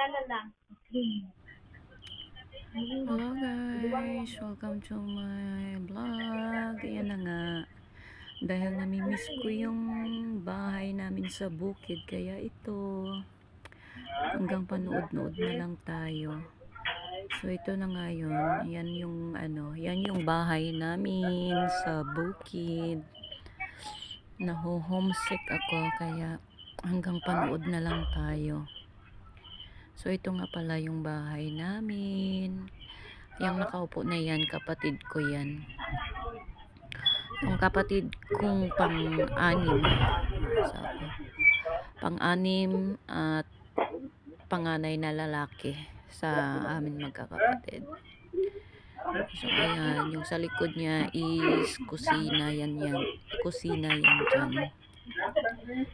Lang. Okay. Hello guys, welcome to my vlog. Ayan na nga. Dahil namimiss ko yung bahay namin sa bukid, kaya ito hanggang panood-nood na lang tayo. So ito na nga yun. Yan yung ano, yan yung bahay namin sa bukid. Naho-homesick ako kaya hanggang panood na lang tayo. So ito nga pala yung bahay namin. Yung nakaupo na yan, kapatid ko yan. Yung kapatid kong pang-anim. Sabi. Pang-anim at panganay na lalaki sa amin magkakapatid. So ayan, yung sa likod niya is kusina yan yan. Kusina yan dyan.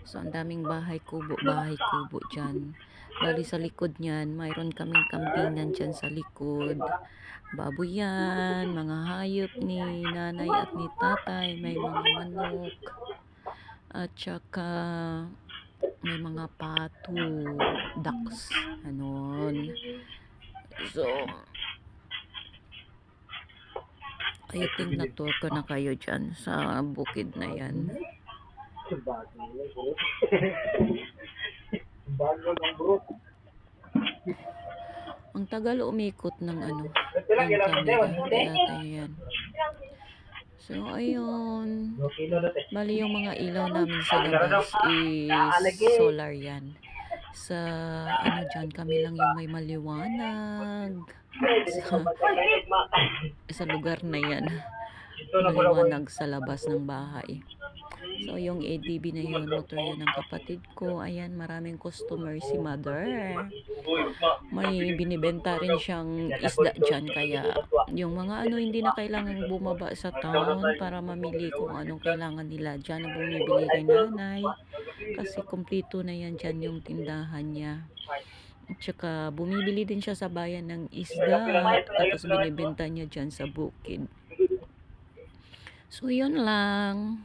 So ang daming bahay kubo, bahay kubo dyan. Bali sa likod niyan, mayroon kaming kambingan dyan sa likod. Baboy yan, mga hayop ni nanay at ni tatay, may mga manok. At saka may mga pato, ducks, anon. So, I think na-tour ko na kayo dyan sa bukid na yan. Bago ng brut. Ang tagal umikot ng ano, ng camera. Kaya tayo yan. So, ayun. Bali yung mga ilaw namin sa labas is solar yan. Sa ano dyan, kami lang yung may maliwanag. Sa, sa lugar na yan. Maliwanag sa labas ng bahay. So, yung ADB na yun, motor yun ng kapatid ko. Ayan, maraming customer si mother. May binibenta rin siyang isda dyan. Kaya, yung mga ano, hindi na kailangan bumaba sa town para mamili kung anong kailangan nila dyan na bumibili kay nanay. Kasi kumpleto na yan dyan yung tindahan niya. At saka, bumibili din siya sa bayan ng isda. Tapos binibenta niya dyan sa bukid. So, yun lang.